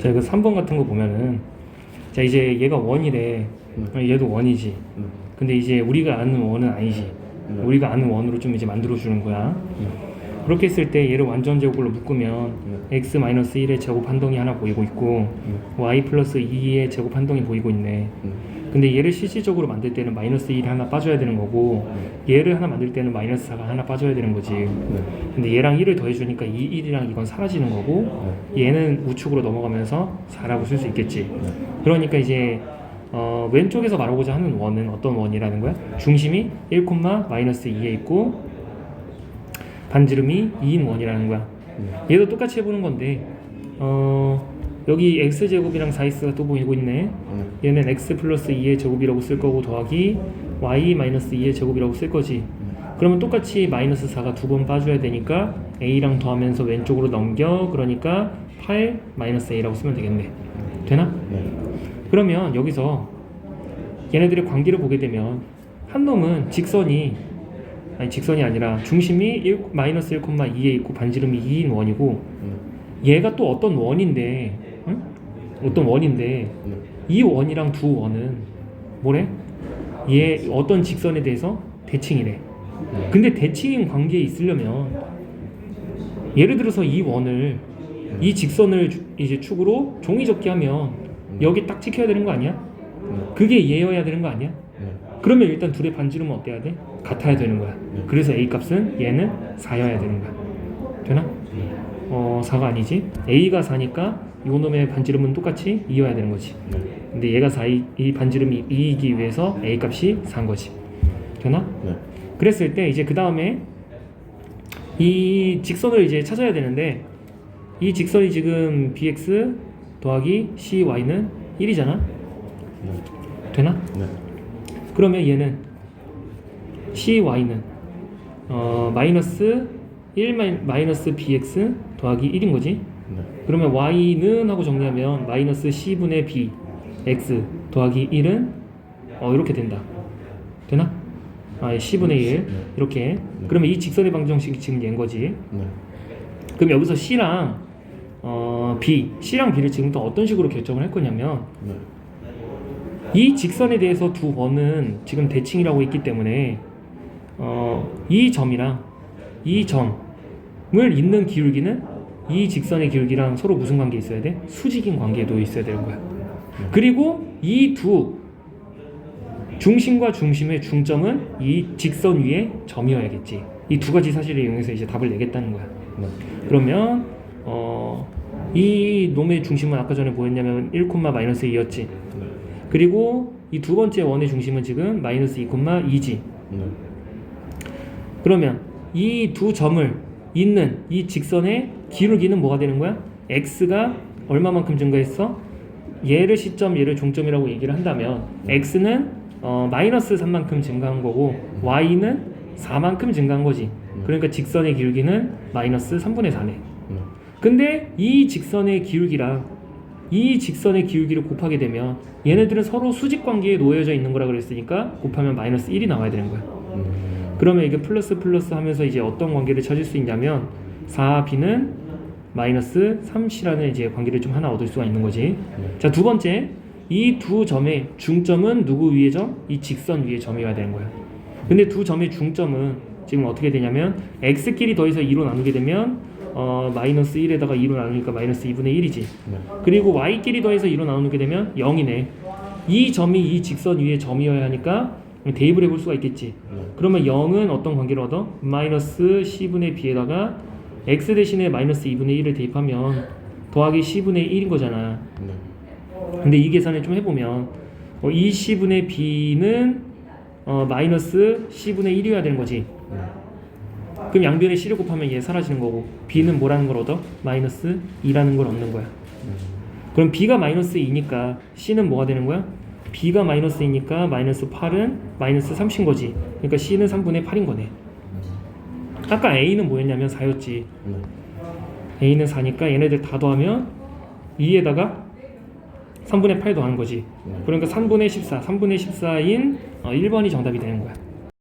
자 이거 3번 같은 거 보면은 자 이제 얘가 원이래. 얘도 원이지. 네. 근데 이제 우리가 아는 원은 아니지. 네. 우리가 아는 원으로 좀 이제 만들어 주는 거야 그렇게 했을 때 얘를 완전 제곱으로 묶으면 x 마이너스 1의 제곱 한동이 하나 보이고 있고 y 플러스 2의 제곱 한동이 보이고 있네. 근데 얘를 실질적으로 만들 때는 마이너스 1이 하나 빠져야 되는 거고 얘를 하나 만들 때는 마이너스 4가 하나 빠져야 되는 거지. 근데 얘랑 1을 더해주니까 이 1이랑 이건 사라지는 거고 얘는 우측으로 넘어가면서 4라고 쓸 수 있겠지. 그러니까 이제 어, 왼쪽에서 말하고자 하는 원은 어떤 원이라는 거야? 중심이 1, 마이너스 2에 있고 반지름이 2인 원이라는 거야. 얘도 똑같이 해보는 건데 어, 여기 x제곱이랑 4x가 또 보이고 있네. 얘는 x 플러스 2의 제곱이라고 쓸 거고 더하기 y 마이너스 2의 제곱이라고 쓸 거지. 그러면 똑같이 마이너스 4가 두 번 빠져야 되니까 a랑 더하면서 왼쪽으로 넘겨. 그러니까 8 마이너스 a라고 쓰면 되겠네. 되나? 그러면 여기서 얘네들의 관계를 보게 되면 한 놈은 직선이 아니 직선이 아니라 중심이 1, 마이너스 1,2에 있고 반지름이 2인 원이고 얘가 또 어떤 원인데 응? 어떤 원인데 이 원이랑 두 원은 뭐래? 얘 어떤 직선에 대해서 대칭이래. 근데 대칭인 관계에 있으려면 예를 들어서 이 원을 이 직선을 주- 이제 축으로 종이 접기 하면 여기 딱 찍혀야 되는 거 아니야? 그게 얘여야 되는 거 아니야? 그러면 일단 둘의 반지름은 어때야 돼? 같아야 되는 거야. 그래서 A 값은 얘는 4여야 되는 거야. 되나? 어, 4가 아니지. A가 4니까 요 놈의 반지름은 똑같이 2여야 되는 거지. 근데 얘가 4, 이, 이 반지름이 2이기 위해서 A 값이 4인 거지. 되나? 그랬을 때 이제 그 다음에 이 직선을 이제 찾아야 되는데 이 직선이 지금 bx 더하기 cy는 1이잖아. 되나? 그러면 얘는 cy는 어, 마이너스 1 마이, 마이너스 bx 더하기 1인 거지. 그러면 y는 하고 정리하면 마이너스 c분의 b x 더하기 1은 어 이렇게 된다. 되나? 아, c분의 1 이렇게. 그러면 이 직선의 방정식이 지금 얘인 거지. 그럼 여기서 c랑 어, b, c랑 b를 지금 또 어떤 식으로 결정을 할 거냐면 이 직선에 대해서 두 원은 지금 대칭이라고 했기 때문에 어, 이 점이랑 이 점을 잇는 기울기는 이 직선의 기울기랑 서로 무슨 관계 있어야 돼? 수직인 관계도 있어야 되는 거야. 그리고 이 두 중심과 중심의 중점은 이 직선 위에 점이어야겠지. 이 두 가지 사실을 이용해서 이제 답을 내겠다는 거야. 그러면 어, 이 놈의 중심은 아까 전에 뭐였냐면 1, 마이너스 2였지. 그리고 이 두 번째 원의 중심은 지금 마이너스 2, 2지. 그러면 이 두 점을 잇는 이 직선의 기울기는 뭐가 되는 거야? x가 얼마만큼 증가했어? 얘를 시점, 얘를 종점이라고 얘기를 한다면 x는 어, 마이너스 3만큼 증가한 거고 y는 4만큼 증가한 거지. 그러니까 직선의 기울기는 마이너스 3분의 4네. 근데 이 직선의 기울기랑 이 직선의 기울기를 곱하게 되면 얘네들은 서로 수직 관계에 놓여져 있는 거라 그랬으니까 곱하면 마이너스 1이 나와야 되는 거야. 그러면 이게 플러스 플러스 하면서 이제 어떤 관계를 찾을 수 있냐면 4b는 마이너스 3c라는 이제 관계를 좀 하나 얻을 수가 있는 거지. 자, 두 번째. 이 두 점의 중점은 누구 위의 점? 이 직선 위의 점이어야 되는 거야. 근데 두 점의 중점은 지금 어떻게 되냐면 x끼리 더해서 2로 나누게 되면 어, 마이너스 1에다가 2로 나누니까 마이너스 2분의 1이지. 그리고 y끼리 더해서 2로 나누게 되면 0이네. 이 점이 이 직선 위의 점이어야 하니까 대입을 해볼 수가 있겠지. 그러면 0은 어떤 관계를 얻어? 마이너스 c분의 b에다가 x 대신에 마이너스 2분의 1을 대입하면 더하기 c분의 1인 거잖아. 근데 이 계산을 좀 해보면 어, 이 c분의 b는 어, 마이너스 c분의 1이어야 되는 거지. 그럼 양변에 c를 곱하면 얘 사라지는 거고 b는 뭐라는 걸 얻어? 마이너스 2라는 걸 얻는 거야. 그럼 b가 마이너스 2니까 c는 뭐가 되는 거야? b가 마이너스 2니까 마이너스 8은 마이너스 3인 거지. 그러니까 c는 3분의 8인 거네. 아까 a는 뭐였냐면 4였지. a는 4니까 얘네들 다 더하면 2에다가 3분의 8 더하는 거지. 그러니까 3분의 14, 3분의 14인 어, 1번이 정답이 되는 거야.